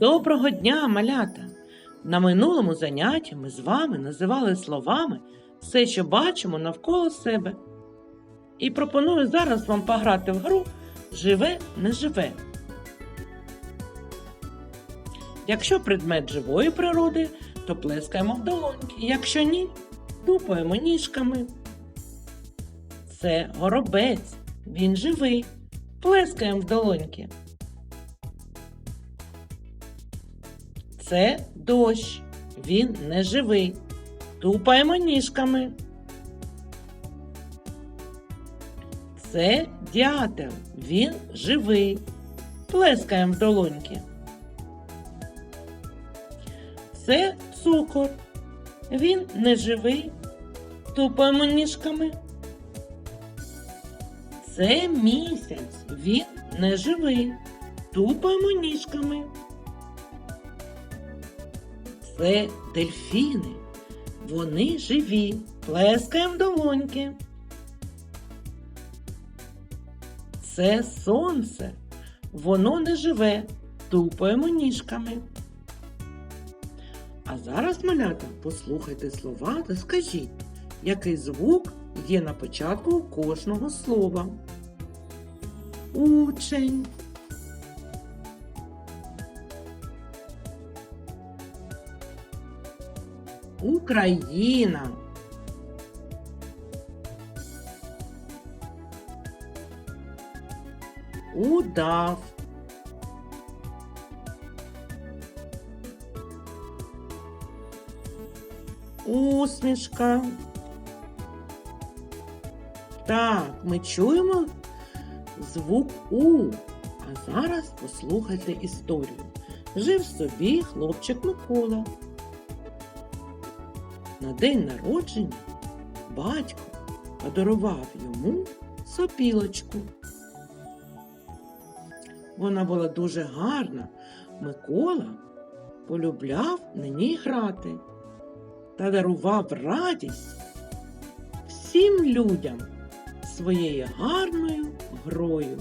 Доброго дня, малята! На минулому занятті ми з вами називали словами все, що бачимо навколо себе. І пропоную зараз вам пограти в гру Живе, не живе. Якщо предмет живої природи, то плескаємо в долоньки. Якщо ні, тупаємо ніжками. Це горобець, він живий. Плескаємо в долоньки. Це дощ. Він не живий. Тупаємо ніжками. Це дятел. Він живий. Плескаємо в долоньки. Це цукор. Він не живий. Тупаємо ніжками. Це місяць. Він не живий. Тупаємо ніжками. Це дельфіни. Вони живі. Плескаємо долоньки. Це сонце. Воно не живе. Тупаємо ніжками. А зараз, малята, послухайте слова та скажіть, який звук є на початку кожного слова. Учень. Україна. Удав. Усмішка. Так, ми чуємо звук У. А зараз послухайте історію. Жив собі хлопчик Микола. На день народження батько подарував йому сопілочку. Вона була дуже гарна. Микола полюбляв на ній грати та дарував радість всім людям своєю гарною грою.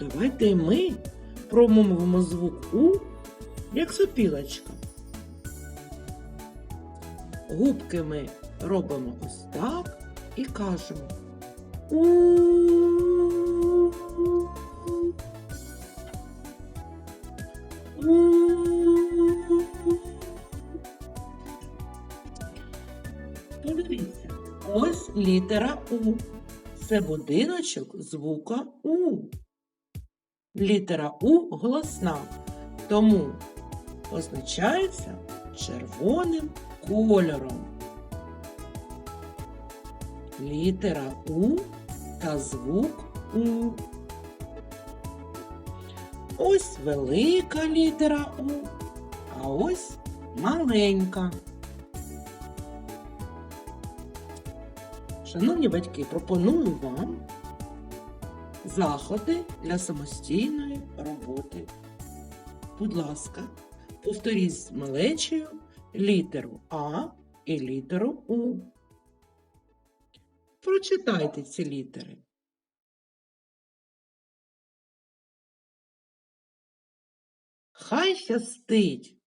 Давайте ми промовимо звук У, як сопілочка. Губки ми робимо ось так і кажемо у Подивіться, ось літера У. Це будиночок звука У. Літера У голосна, тому позначається червоним кольором. Літера У та звук У. Ось велика літера У, а ось маленька. Шановні батьки, пропоную вам заходи для самостійної роботи. Будь ласка, повторіть з малечею літеру А і літеру У. Прочитайте ці літери. Хай щастить!